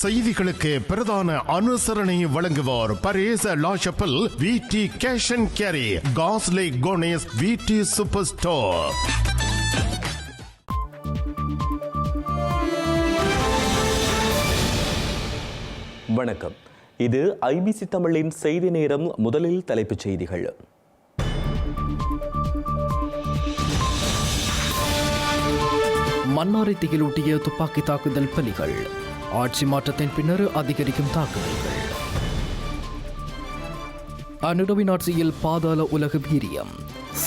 செய்திகளுக்கு பிரதான அனுசரணை வழங்குவோர் Paris La Chapelle V T cash and carry காஸ்லே கோனேஸ் V T super store வணக்கம். இது ஐபிசி தமிழின் செய்தி நேரம் முதலில் தலைப்புச் செய்திகள். மன்னாரை திகிலூட்டிய துப்பாக்கி தாக்குதல் பலிகள். ஆட்சி மாற்றத்தின் பின்னர் அதிகரிக்கும் தாக்குதல்கள். அனுடவின் ஆட்சியில் பாதாள உலக வீரியம்.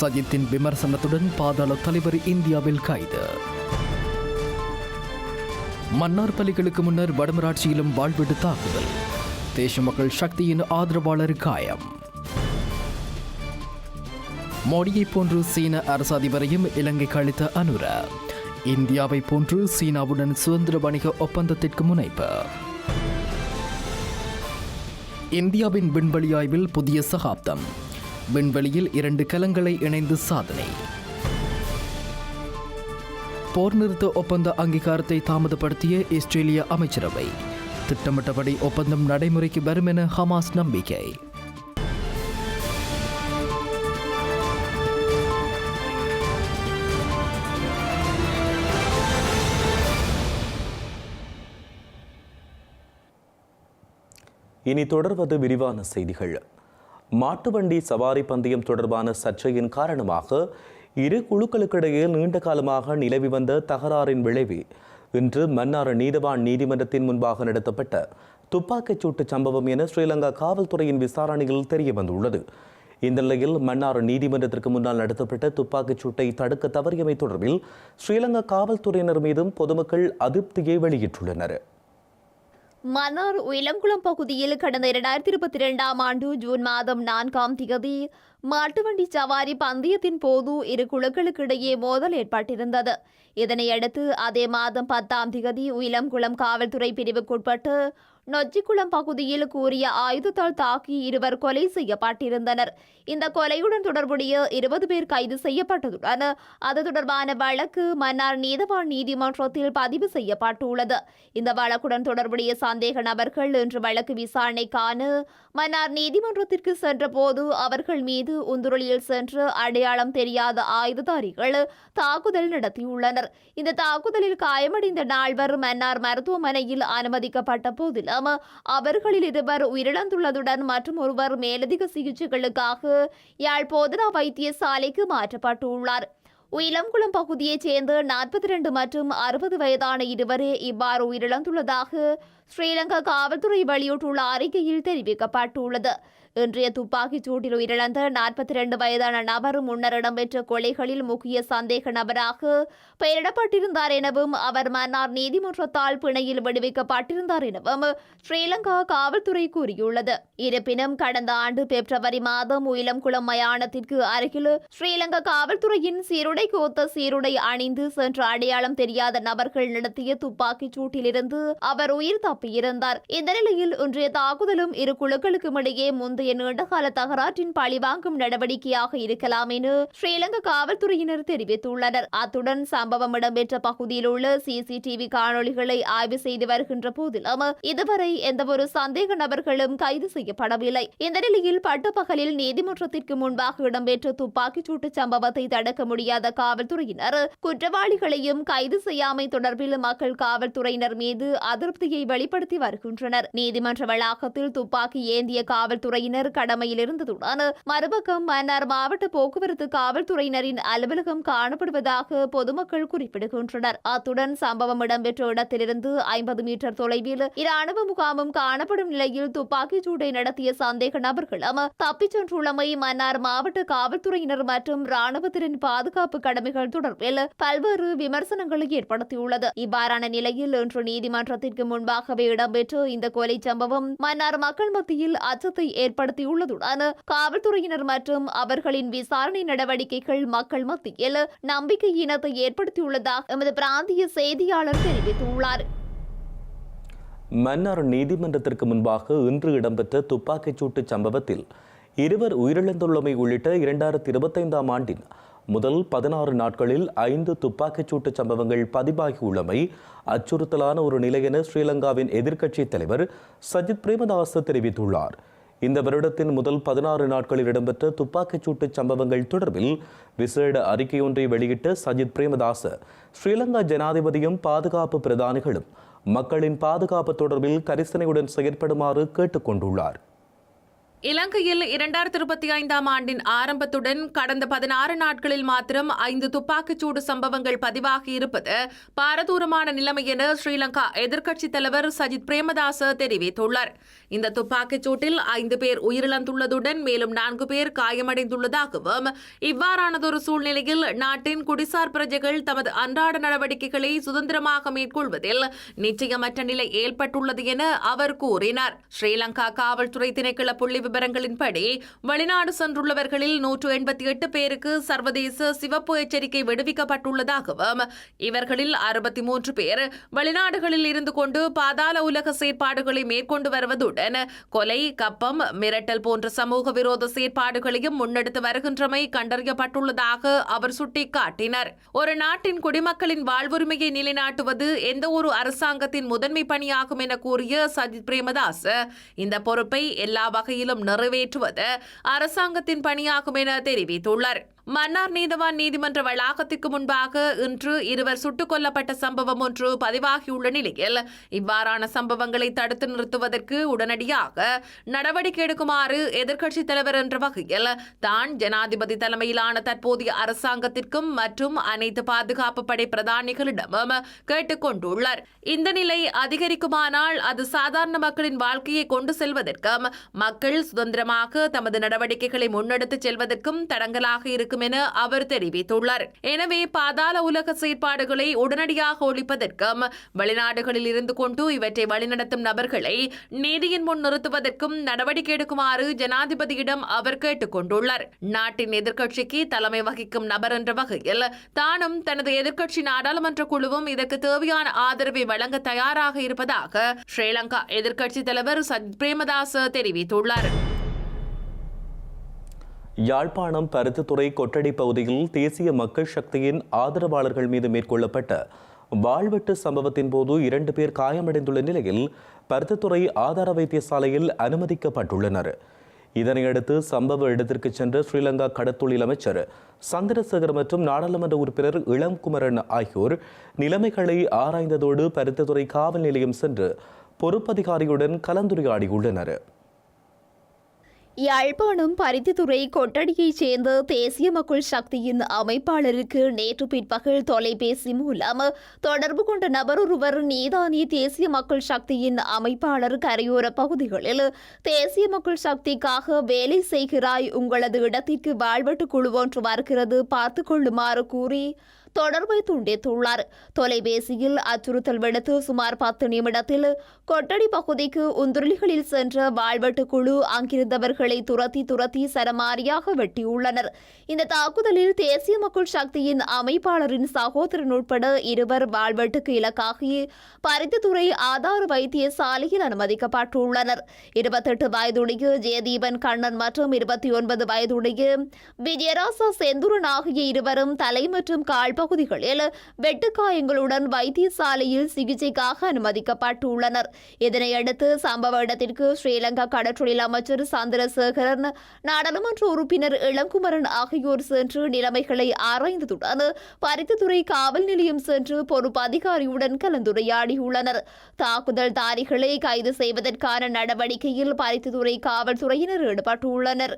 சஜித்தின் விமர்சனத்துடன் பாதாள தலைவர் இந்தியாவில் கைது. மன்னார் பலிகளுக்கு முன்னர் வடமராட்சியிலும் வாழ்விடு தாக்குதல். தேச மக்கள் சக்தியின் ஆதரவாளர் காயம். மோடியைப் போன்று சீன அரசு அதிபரையும் இலங்கைக்கு அளித்த அனுர. இந்தியாவை போன்று சீனாவுடன் சுதந்திர வணிக ஒப்பந்தத்திற்கு முனைப்பு. இந்தியாவின் விண்வெளி ஆய்வில் புதிய சகாப்தம். விண்வெளியில் இரண்டு கலங்களை இணைந்து சாதனை. போர் நிறுத்த ஒப்பந்த அங்கீகாரத்தை தாமதப்படுத்திய இஸ்ரேலிய அமைச்சரவை. திட்டமிட்டபடி ஒப்பந்தம் நடைமுறைக்கு வரும் என ஹமாஸ் நம்பிக்கை. இனி தொடர்வது விரிவான செய்திகள். மாட்டு வண்டி சவாரி பந்தயம் தொடர்பான சர்ச்சையின் காரணமாக இரு குழுக்களுக்கிடையே நீண்ட காலமாக நிலவி வந்த தகராறின் விளைவு இன்று மன்னார் நீதவான் நீதிமன்றத்தின் முன்பாக நடத்தப்பட்ட துப்பாக்கிச் சூட்டு சம்பவம் என ஸ்ரீலங்கா காவல்துறையின் விசாரணையில் தெரிய வந்துள்ளது இந்த நிலையில் மன்னார் நீதிமன்றத்திற்கு முன்னால் நடத்தப்பட்ட துப்பாக்கிச் சூட்டை தடுக்க தவறியமை தொடர்பில் ஸ்ரீலங்கா காவல்துறையினர் மீதும் பொதுமக்கள் அதிருப்தியை வெளியிட்டுள்ளனர். மன்னார் இளங்குளம் பகுதியில் கடந்த இரண்டாயிரத்தி இருபத்தி இரண்டாம் ஆண்டு ஜூன் மாதம் நான்காம் திகதி மாட்டுவண்டி சவாரி பந்தயத்தின் போது இரு குழுக்களுக்கு இடையே மோதல் ஏற்பட்டிருந்தது. இதனையடுத்து அதே மாதம் பத்தாம் திகதி உயிலங்குளம் காவல்துறை பிரிவுக்குட்பட்டு நொச்சிக்குளம் பகுதியில் கூறிய ஆயுதத்தால் தாக்கி இருவர் கொலை செய்யப்பட்டிருந்தனர். இந்த கொலையுடன் தொடர்புடைய இருபது பேர் கைது செய்யப்பட்டதுடன் அது தொடர்பான வழக்கு மன்னார் நீதவான் நீதிமன்றத்தில் பதிவு செய்யப்பட்டுள்ளது. இந்த வழக்குடன் தொடர்புடைய சந்தேக நபர்கள் இன்று வழக்கு விசாரணைக்கான மன்னார் நீதிமன்றத்திற்கு சென்றபோது அவர்கள் மீது உந்துருளியில் சென்று அடையாளம் தெரியாத ஆயுததாரிகள் தாக்குதல் நடத்தியுள்ளனர். இந்த தாக்குதலில் காயமடைந்த நால்வர் மன்னார் மருத்துவமனையில் அனுமதிக்கப்பட்ட போதிலும் அவர்களில் இருவர் உயிரிழந்துள்ளதுடன் மற்றும் ஒருவர் மேலதிக சிகிச்சைகளுக்காக யாழ் போதனா வைத்தியசாலைக்கு மாற்றப்பட்டுள்ளார். உயிலம்குளம் பகுதியைச் சேர்ந்த நாற்பத்தி இரண்டு மற்றும் அறுபது வயதான இருவரே இவ்வாறு உயிரிழந்துள்ளதாக ஸ்ரீலங்கா காவல்துறை வெளியிட்டுள்ள அறிக்கையில் தெரிவிக்கப்பட்டுள்ளது. இன்றைய துப்பாக்கிச் சூட்டில் உயிரிழந்த நாற்பத்தி ரெண்டு வயதான நபர் முன்னர் இடம்பெற்ற கொலைகளில் முக்கிய சந்தேக நபராக பெயரிடப்பட்டிருந்தார் எனவும் அவர் மன்னார் நீதிமன்றத்தால் பிணையில் விடுவிக்கப்பட்டிருந்தார் எனவும் ஸ்ரீலங்கா காவல்துறை கூறியுள்ளது. இருப்பினும் கடந்த ஆண்டு பிப்ரவரி மாதம் உயிலம்குளம் மயானத்திற்கு அருகில் ஸ்ரீலங்கா காவல்துறையின் சீருடை கோத்த சீருடை அணிந்து சென்ற அடையாளம் தெரியாத நபர்கள் நடத்திய துப்பாக்கிச் சூட்டிலிருந்து அவர் உயிர் தப்பியிருந்தார் இந்த நிலையில் இன்றைய தாக்குதலும் இரு குழுக்களுக்கும் இடையே முந்தைய நீண்டகால தகராற்றின் பழிவாங்கும் நடவடிக்கையாக இருக்கலாம் என ஸ்ரீலங்கா காவல்துறையினர் தெரிவித்துள்ளனர். அத்துடன் சம்பவம் இடம்பெற்ற பகுதியில் உள்ள சிசிடிவி காணொளிகளை ஆய்வு செய்து வருகின்ற போதிலும் இதுவரை எந்தவொரு சந்தேக நபர்களும் கைது செய்யப்படவில்லை. இந்த நிலையில் பட்டப்பகலில் நீதிமன்றத்திற்கு முன்பாக இடம்பெற்ற துப்பாக்கிச் சூட்டு சம்பவத்தை தடுக்க முடியாத காவல்துறையினர் குற்றவாளிகளையும் கைது செய்யாமை தொடர்பில் மக்கள் காவல்துறையினர் மீது அதிருப்தியை வெளிப்படுத்தி வருகின்றனர். நீதிமன்ற வளாகத்தில் துப்பாக்கி ஏந்திய காவல்துறையினர் கடமையில் இருந்ததுடன் மறுபக்கம் மன்னார் மாவட்ட போக்குவரத்து காவல்துறையினரின் அலுவலகம் காணப்படுவதாக பொதுமக்கள் குறிப்பிடுகின்றனர். அத்துடன் சம்பவம் இடம்பெற்ற இடத்திலிருந்து ஐம்பது மீட்டர் தொலைவில் இராணுவ முகாமும் காணப்படும் நிலையில் துப்பாக்கிச் சூட்டை நடத்திய சந்தேக நபர்களும் தப்பிச் சென்றுள்ளமை மன்னார் மாவட்ட காவல்துறையினர் மற்றும் இராணுவத்தின் பாதுகாப்பு கடமைகள் தொடர்பில் பல்வேறு விமர்சனங்களை ஏற்படுத்தியுள்ளது. இவ்வாறான நிலையில் இன்று நீதிமன்றத்திற்கு முன்பாக முன்பாகவே இடம்பெற்ற இந்த கொலை சம்பவம் மன்னார் மக்கள் மத்தியில் அச்சத்தை ஏற்படுத்தியுள்ளதுடன் காவல்துறையினர் மற்றும் அவர்களின் விசாரணை நடவடிக்கைகள் மக்கள் மத்தியில் நம்பிக்கை இனத்தை ஏற்படுத்தியுள்ளதாக எமது பிராந்திய செய்தியாளர் தெரிவித்துள்ளார். மன்னார் நீதிமன்றத்திற்கு முன்பாக இன்று இடம்பெற்ற துப்பாக்கிச் சூட்டு சம்பவத்தில் இருவர் உயிரிழந்துள்ளமை உள்ளிட்ட இரண்டாயிரத்தி இருபத்தைந்தாம் ஆண்டின் முதல் பதினாறு நாட்களில் ஐந்து துப்பாக்கிச்சூட்டு சம்பவங்கள் பதிவாகியுள்ளமை அச்சுறுத்தலான ஒரு நிலை என ஸ்ரீலங்காவின் எதிர்க்கட்சித் தலைவர் சஜித் பிரேமதாச தெரிவித்துள்ளார். இந்த வருடத்தின் முதல் பதினாறு நாட்களில் இடம்பெற்ற துப்பாக்கிச்சூட்டு சம்பவங்கள் தொடர்பில் விசேட அறிக்கையொன்றை வெளியிட்ட சஜித் பிரேமதாச ஸ்ரீலங்கா ஜனாதிபதியும் பாதுகாப்பு பிரதானிகளும் மக்களின் பாதுகாப்பு தொடர்பில் கரிசனையுடன் செயற்படுமாறு கேட்டுக்கொண்டுள்ளார் இலங்கையில் இரண்டாயிரத்தி இருபத்தி ஐந்தாம் ஆண்டின் ஆரம்பத்துடன் கடந்த பதினாறு நாட்களில் மாத்திரம் ஐந்து துப்பாக்கிச்சூடு சம்பவங்கள் பதிவாகி இருப்பது பாரதூரமான நிலைமை என ஸ்ரீலங்கா எதிர்க்கட்சித் தலைவர் சஜித் பிரேமதாச தெரிவித்துள்ளார். இந்த துப்பாக்கிச் சூட்டில் ஐந்து பேர் உயிரிழந்துள்ளதுடன் மேலும் நான்கு பேர் காயமடைந்துள்ளதாகவும் இவ்வாறானதொரு சூழ்நிலையில் நாட்டின் குடிசார் பிரஜைகள் தமது அன்றாட நடவடிக்கைகளை சுதந்திரமாக மேற்கொள்வதில் நிச்சயமற்ற நிலை ஏற்பட்டுள்ளது என அவர் கூறினார். ஸ்ரீலங்கா காவல்துறை திணைக்கள புள்ளி விவரங்களின்படி வெளிநாடு சென்றுள்ளவர்களில் நூற்று எண்பத்தி எட்டு பேருக்கு சர்வதேச சிவப்பு எச்சரிக்கை விடுவிக்கப்பட்டுள்ளதாகவும் இவர்களில் அறுபத்தி மூன்று பேர் வெளிநாடுகளில் இருந்து கொண்டு பாதாள உலக செயற்பாடுகளை மேற்கொண்டு வருவதுடன் கொலை கப்பம் மிரட்டல் போன்ற சமூக விரோத செயற்பாடுகளையும் முன்னெடுத்து வருகின்றமை கண்டறியப்பட்டுள்ளதாக அவர் சுட்டிக்காட்டினார். ஒரு நாட்டின் குடிமக்களின் வாழ்வுரிமையை நிலைநாட்டுவது எந்த ஒரு அரசாங்கத்தின் முதன்மை பணியாகும் என கூறிய சஜித் பிரேமதாஸ் இந்த பொறுப்பை எல்லா வகையிலும் நிறைவேற்றுவது அரசாங்கத்தின் பணியாகும் என தெரிவித்துள்ளார். மன்னார் நீதவான் நீதிமன்ற வளாகத்திற்கு முன்பாக இன்று இருவர் சுட்டுக் கொல்லப்பட்ட சம்பவம் ஒன்று பதிவாகியுள்ள நிலையில் இவ்வாறான சம்பவங்களை தடுத்து நிறுத்துவதற்கு உடனடியாக நடவடிக்கை எடுக்குமாறு எதிர்க்கட்சித் தலைவர் என்ற வகையில் தான் ஜனாதிபதி தலைமையிலான தற்போதைய அரசாங்கத்திற்கும் மற்றும் அனைத்து பாதுகாப்பு படை பிரதானிகளிடமும் கேட்டுக்கொண்டுள்ளார் இந்த நிலை அதிகரிக்குமானால் அது சாதாரண மக்களின் வாழ்க்கையை கொண்டு செல்வதற்கும் மக்கள் சுதந்திரமாக தமது நடவடிக்கைகளை முன்னெடுத்துச் செல்வதற்கும் தடங்கலாக இருக்கும் என அவர் தெரிவித்துள்ளார். எனவே பாதாள உலக செயற்பாடுகளை உடனடியாக ஒழிப்பதற்கும் வெளிநாடுகளில் இருந்து கொண்டு இவற்றை வழிநடத்தும் நபர்களை நீதியின் முன் நிறுத்துவதற்கும் நடவடிக்கை எடுக்குமாறு ஜனாதிபதியிடம் அவர் கேட்டுக் கொண்டுள்ளார் நாட்டின் எதிர்க்கட்சிக்கு தலைமை வகிக்கும் நபர் என்ற வகையில் தானும் தனது எதிர்க்கட்சி நாடாளுமன்ற குழுவும் இதற்கு தேவையான ஆதரவை வழங்க தயாராக இருப்பதாக ஸ்ரீலங்கா எதிர்க்கட்சித் தலைவர் சஜித் பிரேமதாஸ் தெரிவித்துள்ளார். யாழ்ப்பாணம் பருத்தித்துறை கொட்டடி பகுதியில் தேசிய மக்கள் சக்தியின் ஆதரவாளர்கள் மீது மேற்கொள்ளப்பட்ட வாழ்வெட்டு சம்பவத்தின் போது இரண்டு பேர் காயமடைந்துள்ள நிலையில் பருத்தித்துறை ஆதார வைத்தியசாலையில் அனுமதிக்கப்பட்டுள்ளனர். இதனையடுத்து சம்பவ இடத்திற்கு சென்ற ஸ்ரீலங்கா கடத்தொழில் அமைச்சர் சந்திரசேகர் மற்றும் நாடாளுமன்ற உறுப்பினர் இளம்குமரன் ஆகியோர் நிலைமைகளை ஆராய்ந்ததோடு பருத்தித்துறை காவல் நிலையம் சென்று பொறுப்பதிகாரியுடன் கலந்துரையாடியுள்ளனர். யாழ்ப்பாணம் பருத்தித்துறை கொட்டடியைச் சேர்ந்த தேசிய மக்கள் சக்தியின் அமைப்பாளருக்கு நேற்று பிற்பகல் தொலைபேசி மூலம் தொடர்பு கொண்ட நபர் ஒருவர் நீதானி தேசிய மக்கள் சக்தியின் அமைப்பாளர் கரையோர பகுதிகளில் தேசிய மக்கள் சக்திக்காக வேலை செய்கிறாய் உங்களது இடத்திற்கு வாழ்வெட்டு குழு ஒன்று வருகிறது பார்த்து கொள்ளுமாறு கூறி தொடர்பை துண்டித்துள்ளார் தொலைபேசியில் அச்சுறுத்தல் விடுத்து சுமார் பத்து நிமிடத்தில் கொட்டடி பகுதிக்கு உந்துருளிகளில் சென்ற வாழ்வெட்டு குழு அங்கிருந்தவர்களை துரத்தி துரத்தி சரமாரியாக வெட்டியுள்ளனர். இந்த தாக்குதலில் தேசிய மக்கள் சக்தியின் அமைப்பாளரின் சகோதரன் உட்பட இருவர் வாழ்வெட்டுக்கு இலக்காகி பருத்தித்துறை ஆதார வைத்தியசாலையில் அனுமதிக்கப்பட்டுள்ளனர். இருபத்தெட்டு வயதுடைய ஜெயதீபன் கண்ணன் மற்றும் இருபத்தி ஒன்பது வயதுடைய விஜயராசா செந்துரன் ஆகிய இருவரும் தலை மற்றும் கால் பகுதிகளில் வெட்டுக்காயங்களுடன் வைத்தியசாலையில் சிகிச்சைக்காக அனுமதிக்கப்பட்டுள்ளனர். இதனையடுத்து சம்பவ இடத்திற்கு ஸ்ரீலங்கா கடற்றொழில் அமைச்சர் சந்திரசேகரன் நாடாளுமன்ற உறுப்பினர் இளங்குமரன் ஆகியோர் சென்று நிலைமைகளை ஆராய்ந்ததுடன் பருத்தித்துறை காவல் நிலையம் சென்று பொறுப்பு அதிகாரியுடன் கலந்துரையாடியுள்ளனர். தாக்குதல்தாரிகளை கைது செய்வதற்கான நடவடிக்கையில் பருத்தித்துறை காவல்துறையினர் ஈடுபட்டுள்ளனர்.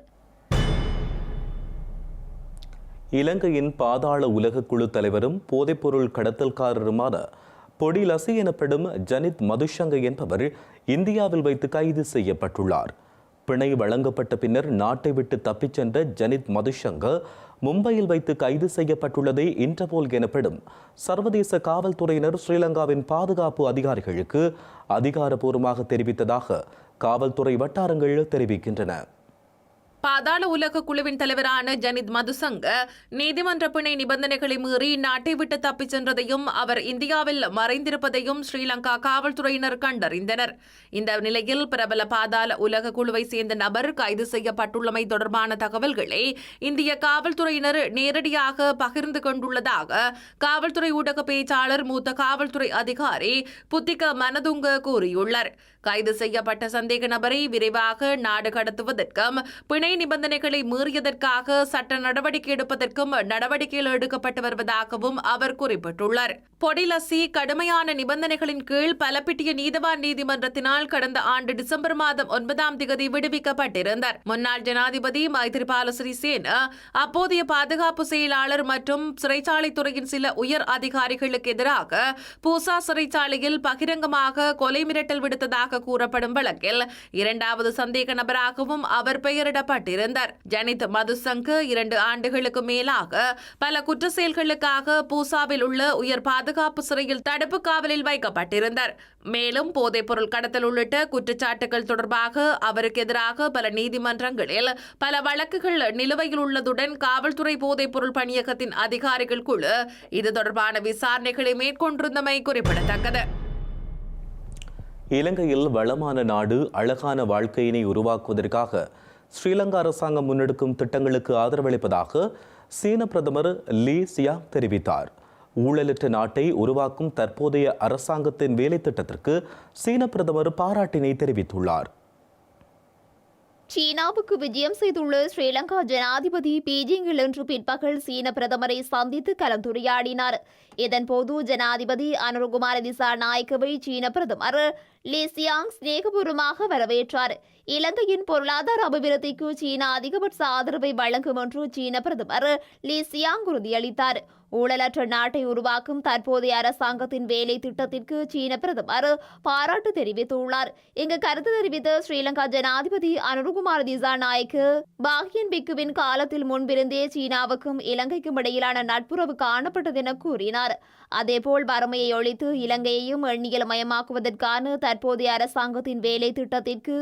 இலங்கையின் பாதாள உலக குழு தலைவரும் போதைப்பொருள் கடத்தல்காரருமான பொடி லசி எனப்படும் ஜனித் மதுஷங்க என்பவர் இந்தியாவில் வைத்து கைது செய்யப்பட்டுள்ளார். பிணை வழங்கப்பட்ட பின்னர் நாட்டை விட்டு தப்பிச் சென்ற ஜனித் மதுஷங்க மும்பையில் வைத்து கைது செய்யப்பட்டுள்ளதே இன்டர்போல் எனப்படும் சர்வதேச காவல்துறையினர் ஸ்ரீலங்காவின் பாதுகாப்பு அதிகாரிகளுக்கு அதிகாரப்பூர்வமாக தெரிவித்ததாக காவல்துறை வட்டாரங்கள் தெரிவிக்கின்றன. பாதாள உலக குழுவின் தலைவரான ஜனித் மதுசங்க நீதிமன்ற பிணை நிபந்தனைகளை மீறி நாட்டை விட்டு தப்பிச் சென்றதையும் அவர் இந்தியாவில் மறைந்திருப்பதையும் ஸ்ரீலங்கா காவல்துறையினர் கண்டறிந்தனர். இந்த நிலையில் பிரபல பாதாள உலக குழுவை சேர்ந்த நபர் கைது செய்யப்பட்டுள்ளமை தொடர்பான தகவல்களை இந்திய காவல்துறையினர் நேரடியாக பகிர்ந்து கொண்டுள்ளதாக காவல்துறை ஊடக பேச்சாளர் மூத்த காவல்துறை அதிகாரி புத்திக மனதுங்க கூறியுள்ளார். கைது செய்யப்பட்ட சந்தேக நபரை விரைவாக நாடு கடத்துவதற்கும் பிணை நிபந்தனைகளை மீறியதற்காக சட்ட நடவடிக்கை எடுப்பதற்கும் நடவடிக்கைகள் எடுக்கப்பட்டு வருவதாகவும் அவர் குறிப்பிட்டுள்ளார். பொடிலசி கடுமையான நிபந்தனைகளின் கீழ் பலப்பிட்டிய நீதவான் நீதிமன்றத்தினால் கடந்த ஆண்டு டிசம்பர் மாதம் ஒன்பதாம் திகதி விடுவிக்கப்பட்டிருந்தார். முன்னாள் ஜனாதிபதி மைத்ரிபால சிறிசேன அப்போதைய பாதுகாப்பு செயலாளர் மற்றும் சிறைச்சாலைத்துறையின் சில உயர் அதிகாரிகளுக்கு எதிராக பூசா சிறைச்சாலையில் பகிரங்கமாக கொலை மிரட்டல் விடுத்ததாக கூறப்படும் வழக்கில் இரண்டாவது சந்தேக நபராகவும் அவர் பெயரிடப்பட்டார். பெயரிடப்பட்டிருந்தார் ஜனித் மதுசங்கு இரண்டு ஆண்டுகளுக்கு மேலாக பல குற்ற செயல்களுக்காக பூசாவில் உள்ள உயர் பாதுகாப்பு சிறையில் தடுப்பு காவலில் வைக்கப்பட்டிருந்தார். மேலும் போதைப்பொருள் கடத்தல் உள்ளிட்ட குற்றச்சாட்டுகள் தொடர்பாக அவருக்கு எதிராக பல நீதிமன்றங்களில் பல வழக்குகள் நிலுவையில் உள்ளதுடன் காவல்துறை போதைப்பொருள் பணியகத்தின் அதிகாரிகள் குழு இது தொடர்பான விசாரணைகளை மேற்கொண்டிருந்தமை குறிப்பிடத்தக்கது. இலங்கையில் வளமான நாடு அழகான வாழ்க்கையினை உருவாக்குவதற்காக ஸ்ரீலங்கா அரசாங்கம் முன்னெடுக்கும் திட்டங்களுக்கு ஆதரவளிப்பதாக சீன பிரதமர் லீ சியாங் தெரிவித்தார். ஊழலற்ற நாட்டை உருவாக்கும் தற்போதைய அரசாங்கத்தின் வேலை திட்டத்திற்கு சீன பிரதமர் பாராட்டினை தெரிவித்துள்ளார். சீனாவுக்கு விஜயம் செய்துள்ள ஸ்ரீலங்கா ஜனாதிபதி பீஜிங்கில் இன்று பிற்பகல் சீன பிரதமரை சந்தித்து கலந்துரையாடினார். இதன்போது ஜனாதிபதி அனுருகுமார திசா நாயக்கவை சீன பிரதமர் லீ சியாங் சிநேகபூர்வமாக வரவேற்றார். இலங்கையின் பொருளாதார அபிவிருத்திக்கு சீனா அதிகபட்ச ஆதரவை வழங்கும் என்று சீன பிரதமர் லீ சியாங் உறுதியளித்தார். ஊழலற்ற நாட்டை உருவாக்கும் தற்போதைய அரசாங்கத்தின் வேலை திட்டத்திற்கு சீன பிரதமர் பாராட்டு தெரிவித்துள்ளார். இங்கு கருத்து தெரிவித்த ஸ்ரீலங்கா ஜனாதிபதி அனுருகுமார் திசா நாயக்கு பாகியன் பிக்குவின் காலத்தில் முன்பிருந்தே சீனாவுக்கும் இலங்கைக்கும் இடையிலான நட்புறவு காணப்பட்டது என கூறினார். அதேபோல் வறுமையை ஒழித்து இலங்கையையும் எண்ணியல் மயமாக்குவதற்கான தற்போதைய அரசாங்கத்தின் வேலை திட்டத்திற்கு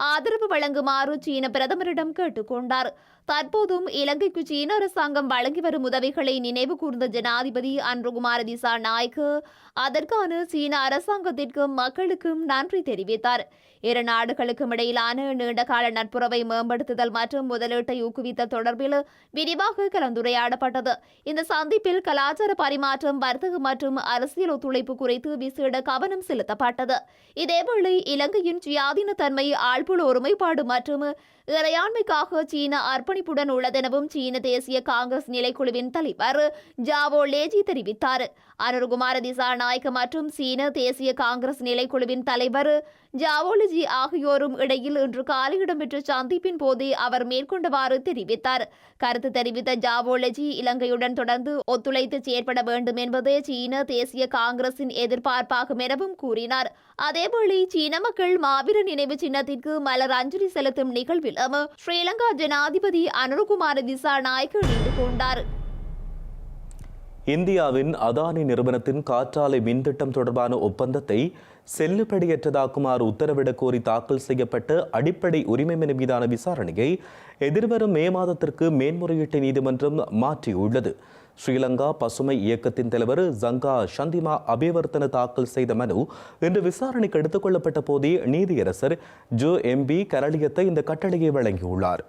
ஆதரவு வழங்குமாறு சீன பிரதமரிடம் கேட்டுக்கொண்டார். தற்போதும் இலங்கைக்கு சீன அரசாங்கம் வழங்கி வரும் உதவிகளை நினைவு கூர்ந்த ஜனாதிபதி அன்ருகுமார திசா நாயக்கு அதற்கான சீன அரசாங்கத்திற்கும் மக்களுக்கும் நன்றி தெரிவித்தார். இரு நாடுகளுக்கும் இடையிலான நீண்டகால நட்புறவை மேம்படுத்துதல் மற்றும் முதலீட்டை ஊக்குவித்தல் தொடர்பில் விரிவாக கலந்துரையாடப்பட்டது. இந்த சந்திப்பில் கலாச்சார பரிமாற்றம் வர்த்தகம் மற்றும் அரசியல் ஒத்துழைப்பு குறித்து விசேட கவனம் செலுத்தப்பட்டது. இதேவேளை இலங்கையின் சுயாதீனத்தன்மை ஆழ்புல ஒருமைப்பாடு மற்றும் இறையாண்மைக்காக சீனா அர்ப்பணிப்புடன் உள்ளதெனவும் சீன தேசிய காங்கிரஸ் நிலைக்குழுவின் தலைவர் ஜாவோ லேஜி தெரிவித்தார். அனுர்குமார திசா மற்றும் சீன தேசிய காங்கிரஸ் நிலைக்குழுவின் தலைவர் ஜாவோலஜி ஆகியோரும் இடையில் இன்று காலை இடம்பெற்ற சந்திப்பின் போது அவர் மேற்கொண்டவாறு தெரிவித்தார். கருத்து தெரிவித்த ஜாவோலஜி இலங்கையுடன் தொடர்ந்து ஒத்துழைத்து செயற்பட வேண்டும் என்பதே சீன தேசிய காங்கிரசின் எதிர்பார்ப்பாகும் எனவும் கூறினார். அதேவேளை சீன மக்கள் மாவீர நினைவு சின்னத்திற்கு மலர் அஞ்சலி செலுத்தும் நிகழ்விலும் ஸ்ரீலங்கா ஜனாதிபதி அனுர்குமார திசா நாயக் இணைந்து கொண்டார். இந்தியாவின் அதானி நிறுவனத்தின் காற்றாலை மின் திட்டம் தொடர்பான ஒப்பந்தத்தை செல்லுபடியற்றதாக்குமாறு உத்தரவிடக் கோரி தாக்கல் செய்யப்பட்ட அடிப்படை உரிமை மனு மீதான விசாரணையை எதிர்வரும் மே மாதத்திற்கு மேன்முறையீட்டு நீதிமன்றம் மாற்றியுள்ளது. ஸ்ரீலங்கா பசுமை இயக்கத்தின் தலைவர் ஜங்கா சந்திமா அபிவர்த்தன தாக்கல் செய்த மனு இன்று விசாரணைக்கு எடுத்துக் கொள்ளப்பட்ட போதே நீதியரசர் ஜோ எம்பி கரளியத்தை இந்த கட்டளையை வழங்கியுள்ளார்.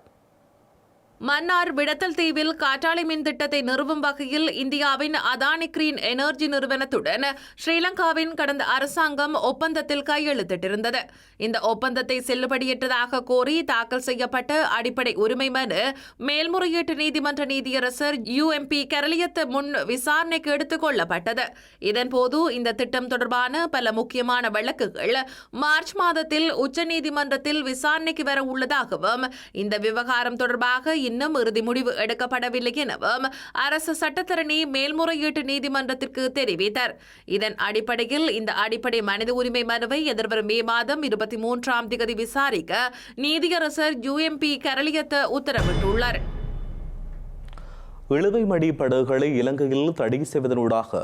மன்னார் விடத்தல் தீவில் காற்றாலை மின் திட்டத்தை நிறுவும் வகையில் இந்தியாவின் அதானி கிரீன் எனர்ஜி நிறுவனத்துடன் ஸ்ரீலங்காவின் கடந்த அரசாங்கம் ஒப்பந்தத்தில் கையெழுத்திட்டிருந்தது. இந்த ஒப்பந்தத்தை செல்லுபடியற்றதாக கோரி தாக்கல் செய்யப்பட்ட அடிப்படை உரிமை மனு மேல்முறையீட்டு நீதிமன்ற நீதியரசர் யுஎம்பி கரலியத்து முன் விசாரணைக்கு எடுத்துக் கொள்ளப்பட்டது. இதன்போது இந்த திட்டம் தொடர்பான பல முக்கியமான வழக்குகள் மார்ச் மாதத்தில் உச்சநீதிமன்றத்தில் விசாரணைக்கு வர உள்ளதாகவும் இந்த விவகாரம் தொடர்பாக இன்னும் இறுதி முடிவு எடுக்கப்படவில்லை எனவும் அரசு சட்டத்தரணி மேல்முறையீட்டு நீதிமன்றத்திற்கு தெரிவித்தார். இதன் அடிப்படையில் இந்த அடிப்படை மனித உரிமை மனுவை எதிர்வரும் மே மாதம் இருபத்தி மூன்றாம் திகதி விசாரிக்க நீதியரசர் யுஎம்பி கரளியத்த உத்தரவிட்டுள்ளார். இழுவைமடி படகுகளை இலங்கையில் தடை செய்வதனூடாக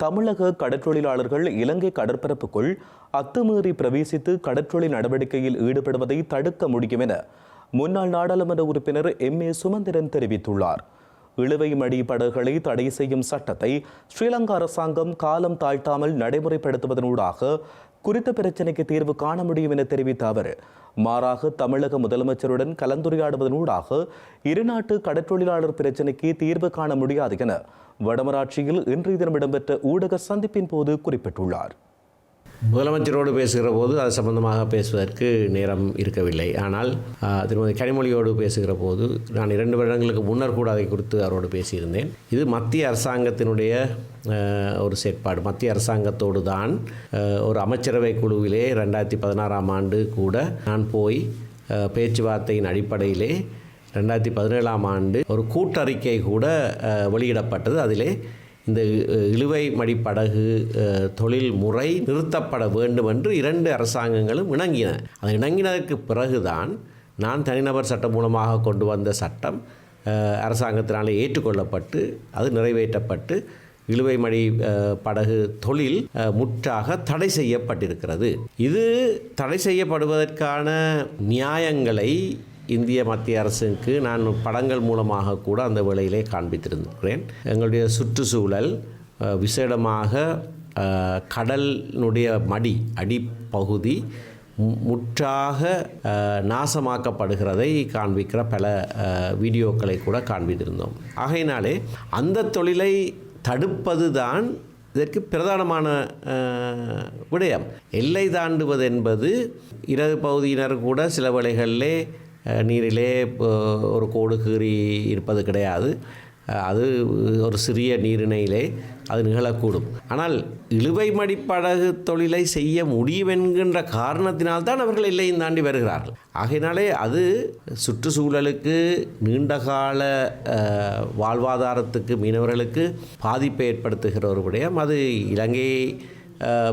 தமிழக கடற்றொழிலாளர்கள் இலங்கை கடற்பரப்புக்குள் அத்துமீறி பிரவேசித்து கடற்றொழில் நடவடிக்கையில் ஈடுபடுவதை தடுக்க முடியும் என முன்னாள் நாடாளுமன்ற உறுப்பினர் எம். ஏ. சுமந்திரன் தெரிவித்துள்ளார். இழுவை மடி படகுகளை தடை செய்யும் சட்டத்தை ஸ்ரீலங்கா அரசாங்கம் காலம் தாழ்த்தாமல் நடைமுறைப்படுத்துவதனூடாக குறித்த பிரச்சினைக்கு தீர்வு காண முடியும் என தெரிவித்த அவர் மாறாக தமிழக முதலமைச்சருடன் கலந்துரையாடுவதனூடாக இருநாட்டு கடற்றொழிலாளர் பிரச்சினைக்கு தீர்வு காண முடியாது என வடமராட்சியில் இன்றைய தினம் இடம்பெற்ற ஊடக சந்திப்பின் போது குறிப்பிட்டுள்ளார். முதலமைச்சரோடு பேசுகிற போது அது சம்பந்தமாக பேசுவதற்கு நேரம் இருக்கவில்லை. ஆனால் திருமதி கனிமொழியோடு பேசுகிற போது நான் இரண்டு வருடங்களுக்கு முன்னர் கூட அதை குறித்து அவரோடு பேசியிருந்தேன். இது மத்திய அரசாங்கத்தினுடைய ஒரு செயற்பாடு. மத்திய அரசாங்கத்தோடு தான் ஒரு அமைச்சரவை குழுவிலே ரெண்டாயிரத்தி பதினாறாம் ஆண்டு கூட நான் போய் பேச்சுவார்த்தையின் அடிப்படையிலே ரெண்டாயிரத்தி பதினேழாம் ஆண்டு ஒரு கூட்டறிக்கை கூட வெளியிடப்பட்டது. அதிலே இந்த இழுவை மடிப்படகு தொழில் முறை நிறுத்தப்பட வேண்டும் என்று இரண்டு அரசாங்கங்களும் இணங்கின. அது இணங்கினதற்கு பிறகுதான் நான் தனிநபர் சட்டம் மூலமாக கொண்டு வந்த சட்டம் அரசாங்கத்தினால் அரசாங்கத்தினாலே ஏற்றுக்கொள்ளப்பட்டு அது நிறைவேற்றப்பட்டு இழுவை மடி படகு தொழில் முற்றாக தடை செய்யப்பட்டிருக்கிறது. இது தடை செய்யப்படுவதற்கான நியாயங்களை இந்திய மத்திய அரசுக்கு நான் படங்கள் மூலமாக கூட அந்த வேளையிலே காண்பித்திருக்கிறேன். எங்களுடைய சுற்றுச்சூழல் விசேடமாக கடலினுடைய மடி அடிப்பகுதி மு- முற்றாக நாசமாக்கப்படுகிறதை காண்பிக்கிற பல வீடியோக்களை கூட காண்பித்திருந்தோம். ஆகையினாலே அந்த தொழிலை தடுப்பது தான் இதற்கு பிரதானமான விடயம். எல்லை தாண்டுவது என்பது இரவு பகுதியினர் கூட சில வேளைகளிலே நீரிலே ஒரு கோடு கீறி இருப்பது கிடையாது. அது ஒரு சிறிய நீரிணையிலே அது நிகழக்கூடும். ஆனால் இழுவை மடிப்படகு தொழிலை செய்ய முடியும் என்கின்ற காரணத்தினால்தான் அவர்கள் எல்லையும் தாண்டி வருகிறார்கள். ஆகையினாலே அது சுற்றுச்சூழலுக்கு நீண்டகால வாழ்வாதாரத்துக்கு மீனவர்களுக்கு பாதிப்பை ஏற்படுத்துகிற ஒரு விடயம். அது இலங்கை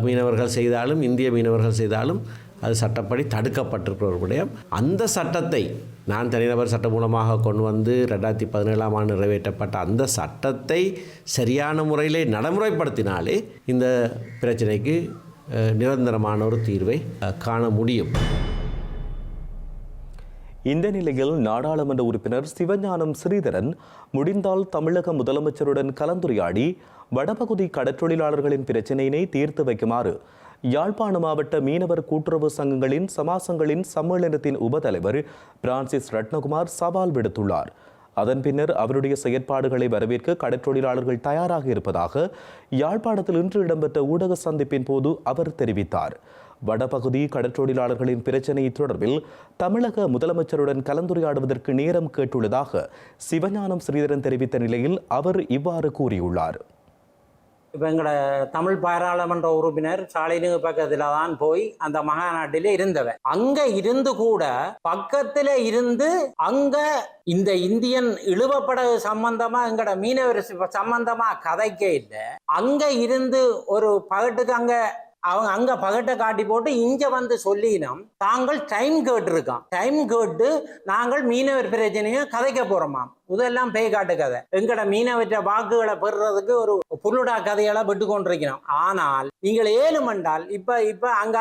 மீனவர்கள் செய்தாலும் இந்திய மீனவர்கள் செய்தாலும் அது சட்டப்படி தடுக்கப்பட்டிருக்கிற விடயம் அந்த சட்டத்தை நான் தனிநபர் சட்டம் மூலமாக கொண்டு வந்து ரெண்டாயிரத்தி பதினேழாம் ஆண்டு நிறைவேற்றப்பட்ட அந்த சட்டத்தை சரியான முறையிலே நடைமுறைப்படுத்தினாலே இந்த பிரச்சனைக்கு நிரந்தரமான ஒரு தீர்வை காண முடியும். இந்த நிலையில் நாடாளுமன்ற உறுப்பினர் சிவஞானம் ஸ்ரீதரன் முடிந்தால் தமிழக முதலமைச்சருடன் கலந்துரையாடி வடபகுதி கடற்றொழிலாளர்களின் பிரச்சினையினை தீர்த்து வைக்குமாறு யாழ்ப்பாண மாவட்ட மீனவர் கூட்டுறவு சங்கங்களின் சமாசங்களின் சம்மேளனத்தின் உபதலைவர் பிரான்சிஸ் ரட்னகுமார் சவால் விடுத்துள்ளார். அதன் பின்னர் அவருடைய செயற்பாடுகளை வரவேற்க கடற்றொழிலாளர்கள் தயாராக இருப்பதாக யாழ்ப்பாணத்தில் இன்று இடம்பெற்ற ஊடக சந்திப்பின் போது அவர் தெரிவித்தார். வடபகுதி கடற்றொழிலாளர்களின் பிரச்சினை தொடர்பில் தமிழக முதலமைச்சருடன் கலந்துரையாடுவதற்கு நேரம் கேட்டுள்ளதாக சிவஞானம் ஸ்ரீதரன் தெரிவித்த நிலையில் அவர் இவ்வாறு கூறியுள்ளார். இப்போ எங்களோட தமிழ் பாராளுமன்ற உறுப்பினர் சாலினுக்கு பக்கத்தில் தான் போய் அந்த மகாநாட்டிலே இருந்தவன். அங்க இருந்து கூட பக்கத்துல இருந்து அங்க இந்த இந்தியன் இழுவப்படகு சம்பந்தமா எங்கட மீனவர் சம்பந்தமா கதைக்க இல்லை. அங்க இருந்து ஒரு பகட்டுக்கு அங்க அவங்க அங்க பகட்டை காட்டி போட்டு இங்க வந்து சொல்லினோம் தாங்கள் டைம் கேட்டிருக்கான் டைம் கேட்டு நாங்கள் மீனவர் பிரச்சனையை கதைக்க போறோமாம். இதெல்லாம் பேய் காட்டு கதை. எங்கட மீனவற்ற வாக்குகளை பெறுறதுக்கு ஒரு புல்லுடா கதையெல்லாம் விட்டு கொண்டிருக்கிறோம் ஆனால் நீங்கள் ஏழு மண்டால் இப்ப இப்ப அங்க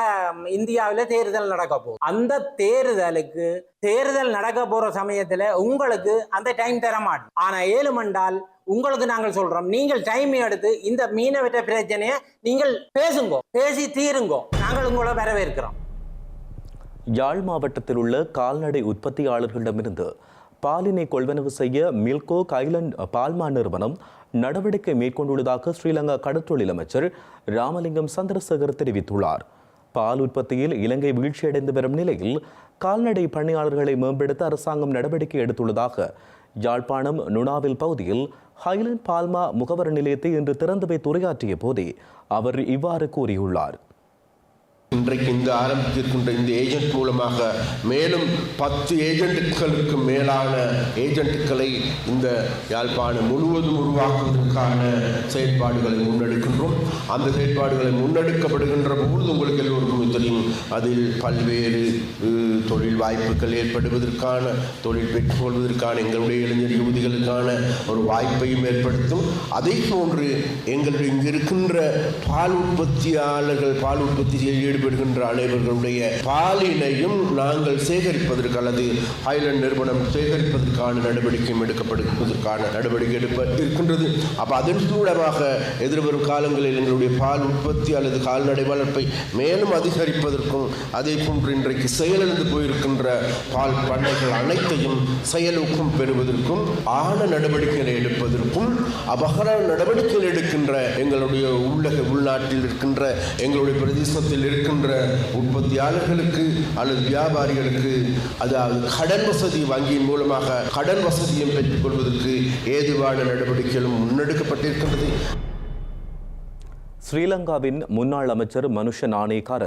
இந்தியாவில தேர்தல் நடக்க போகும் அந்த தேர்தலுக்கு தேர்தல் நடக்க போற சமயத்துல உங்களுக்கு அந்த டைம் தர மாட்டோம். ஆனா ஏழு மண்டால் உங்களுக்கு நாங்கள் சொல்றோம். நீங்கள் டைம் எடுத்து இந்த மீனவற்ற பிரச்சனையை நீங்கள் பேசுங்கோ. பேசி தீருங்கோ. நாங்கள் உங்களை வரவேற்கிறோம். யாழ் மாவட்டத்தில் உள்ள கால்நடை உற்பத்தியாளர்களிடமிருந்து பாலினை கொள்வனவு செய்ய மில்கோ கைலண்ட் பால்மா நிறுவனம் நடவடிக்கை மேற்கொண்டுள்ளதாக ஸ்ரீலங்கா கடற்றொழில் அமைச்சர் ராமலிங்கம் சந்திரசேகர் தெரிவித்துள்ளார். பால் உற்பத்தியில் இலங்கை வீழ்ச்சியடைந்து வரும் நிலையில் கால்நடை பணியாளர்களை மேம்படுத்த அரசாங்கம் நடவடிக்கை எடுத்துள்ளதாக யாழ்ப்பாணம் நுணாவில் பகுதியில் ஹைலண்ட் பால்மா முகவர் நிலையத்தை இன்று திறந்து வைத்து உரையாற்றிய போதே அவர் இவ்வாறு கூறியுள்ளார். இன்றைக்கு இந்த ஆரம்பித்திருக்கின்ற இந்த ஏஜென்ட் மூலமாக மேலும் பத்து ஏஜென்ட்டுகளுக்கு மேலான ஏஜென்ட்டுகளை இந்த யாழ்ப்பாணம் முழுவதும் உருவாக்குவதற்கான செயற்பாடுகளை முன்னெடுக்கின்றோம். அந்த செயற்பாடுகளை முன்னெடுக்கப்படுகின்ற பொழுது உங்களுக்கு எல்லோருக்கும் தெரியும். அதில் பல்வேறு தொழில் வாய்ப்புகள் ஏற்படுவதற்கான தொழில் பெற்றுக்கொள்வதற்கான எங்களுடைய இளைஞர் யுவதிகளுக்கான ஒரு வாய்ப்பையும் ஏற்படுத்தும். அதே போன்று எங்களுடைய இங்கு இருக்கின்ற பால் உற்பத்தியாளர்கள் பால் உற்பத்தி செய்ய ஈடுபடுகின்ற அனைவர்களுடைய பாலினையும் நாங்கள் சேகரிப்பதற்கு அல்லது ஹைலண்ட் நிறுவனம் சேகரிப்பதற்கான நடவடிக்கையும் எடுக்கப்படுவதற்கான நடவடிக்கை எடுப்ப இருக்கின்றது அப்போ அதன் மூலமாக எதிர்வரும் காலங்களில் எங்களுடைய பால் உற்பத்தி அல்லது கால்நடை வளர்ப்பை மேலும் அதிகரிப்பதற்கும் அதே போன்று இன்றைக்கு செயலிழந்து போயிருக்கின்ற பால் பண்ணைகள் அனைத்தையும் செயலூக்கம் பெறுவதற்கும் ஆன நடவடிக்கைகளை எடுப்பதற்கும் அபகர நடவடிக்கைகள் எடுக்கின்ற எங்களுடைய உள்ளக உள்நாட்டில் இருக்கின்ற எங்களுடைய பிரதேசத்தில் இருக்கின்ற உற்பத்தியாளர்களுக்கு அல்லது வியாபாரிகளுக்கு அதாவது கடன் வசதி வங்கியின் மூலமாக கடன் வசதியும் பெற்றுக் கொள்வதற்கு ஏதுவான நடவடிக்கைகளும் முன்னெடுக்கப்பட்டிருக்கின்றது. ஸ்ரீலங்காவின் முன்னாள் அமைச்சர் மனுஷ நாணேகார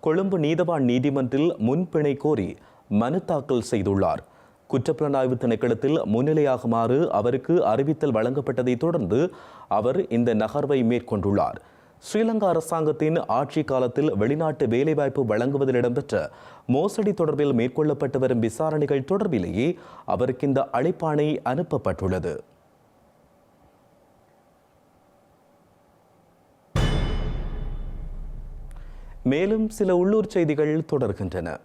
கொழும்பு நீதவான் நீதிமன்றில் முன்பிணை கோரி மனு தாக்கல் செய்துள்ளார். குற்றப்புலனாய்வு திணைக்களத்தில் முன்னிலையாகுமாறு அவருக்கு அறிவித்தல் வழங்கப்பட்டதைத் தொடர்ந்து அவர் இந்த நகர்வை மேற்கொண்டுள்ளார். ஸ்ரீலங்கா அரசாங்கத்தின் ஆட்சி காலத்தில் வெளிநாட்டு வேலைவாய்ப்பு வழங்குவதில் இடம்பெற்ற மோசடி தொடர்பில் மேற்கொள்ளப்பட்டு வரும் விசாரணைகள் தொடர்பிலேயே அவருக்கு இந்த அழைப்பாணை அனுப்பப்பட்டுள்ளது. மேலும் சில உள்ளூர் செய்திகள் தொடர்கின்றன.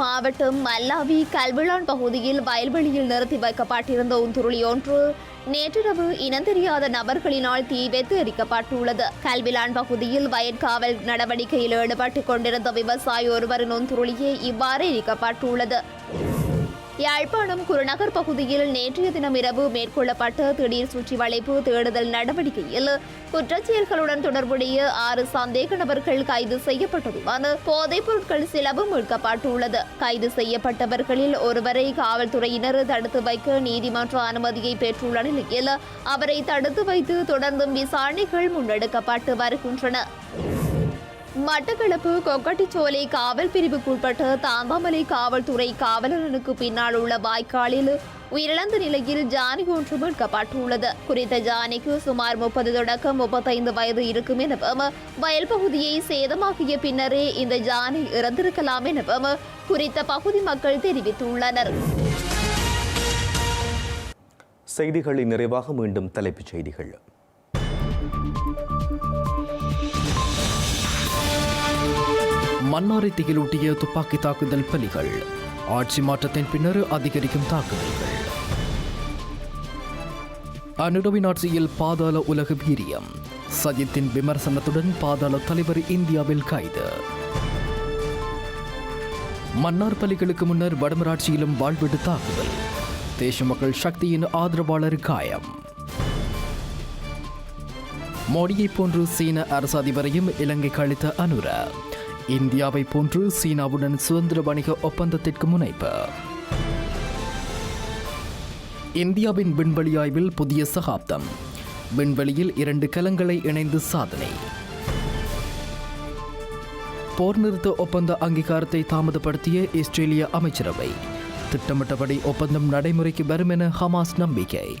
மாவட்டம் மல்லாவி கல்விழான் பகுதியில் வயல்வெளியில் நிறுத்தி வைக்கப்பட்டிருந்த உந்துருளி ஒன்று நேற்றிரவு இனந்தெரியாத நபர்களினால் தீ வைத்து எரிக்கப்பட்டுள்ளது. கல்விலான் பகுதியில் வயற்காவல் நடவடிக்கையில் ஈடுபட்டுக் கொண்டிருந்த விவசாயி ஒருவரின் ஒன்றுருளியே இவ்வாறு எரிக்கப்பட்டுள்ளது. யாழ்ப்பாணம் குருநகர் பகுதியில் நேற்றைய தினம் இரவு மேற்கொள்ளப்பட்ட திடீர் சுற்றி வளைப்பு தேடுதல் நடவடிக்கையில் குற்றச்செயல்களுடன் தொடர்புடைய ஆறு சந்தேக நபர்கள் கைது செய்யப்பட்டதுமான போதைப் பொருட்கள் சிலவும் மீட்கப்பட்டுள்ளது. கைது செய்யப்பட்டவர்களில் ஒருவரை காவல்துறையினர் தடுத்து வைக்க நீதிமன்ற அனுமதியை பெற்றுள்ள நிலையில் அவரை தடுத்து வைத்து தொடர்ந்தும் விசாரணைகள் முன்னெடுக்கப்பட்டு வருகின்றன. மட்டக்களப்பு கொக்கட்டிச்சோலை காவல் பிரிவுக்குட்பட்ட தாம்பாமலை காவல்துறை காவலரனுக்கு பின்னால் உள்ள வாய்க்காலில் உயிரிழந்த நிலையில் ஜானி ஒன்று மீட்கப்பட்டுள்ளது குறித்த ஜானிக்கு சுமார் முப்பது தொடக்கம் முப்பத்தைந்து வயது இருக்கும் எனவும் வயல் பகுதியை சேதமாக்கிய பின்னரே இந்த ஜானி இறந்திருக்கலாம் எனவும் குறித்த பகுதி மக்கள் தெரிவித்துள்ளனர் செய்திகளின் நிறைவாக மீண்டும் தலைப்புச் செய்திகள். மன்னாரை திகிலூட்டிய துப்பாக்கி தாக்குதல் பலிகள். ஆட்சி மாற்றத்தின் பின்னர் அதிகரிக்கும் தாக்குதல்கள். அனுடவின் ஆட்சியில் பாதாள உலக வீரியம். சஜித்தின் விமர்சனத்துடன் பாதாள தலைவர் இந்தியாவில் கைது. மன்னார் பலிகளுக்கு முன்னர் வடமராட்சியிலும் வாழ்விடு தாக்குதல். தேச மக்கள் சக்தியின் ஆதரவாளர் காயம். மோடியைப் போன்று சீன அரசு அதிபரையும் இலங்கைக்கு அளித்த அனுர. இந்தியாவை போன்று சீனாவுடன் சுதந்திர வணிக ஒப்பந்தத்திற்கு முனைப்பு. இந்தியாவின் விண்வெளி ஆய்வில் புதிய சகாப்தம். விண்வெளியில் இரண்டு கலங்களை இணைந்து சாதனை. போர் நிறுத்த ஒப்பந்த அங்கீகாரத்தை தாமதப்படுத்திய இஸ்ரேலிய அமைச்சரவை. திட்டமிட்டபடி ஒப்பந்தம் நடைமுறைக்கு வரும் என ஹமாஸ் நம்பிக்கை.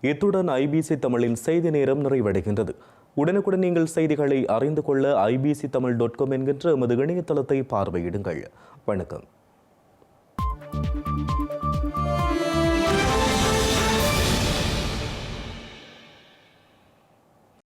இத்துடன் ஐபிசி தமிழின் செய்தி நேரம் நிறைவடைகின்றது. உடனுக்குடன் நீங்கள் செய்திகளை அறிந்து கொள்ள ஐபிசி தமிழ் டாட் காம் என்கின்ற எமது இணையதளத்தை பார்வையிடுங்கள். வணக்கம்.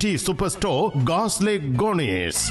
T super store காஸ்லே கோனேஸ்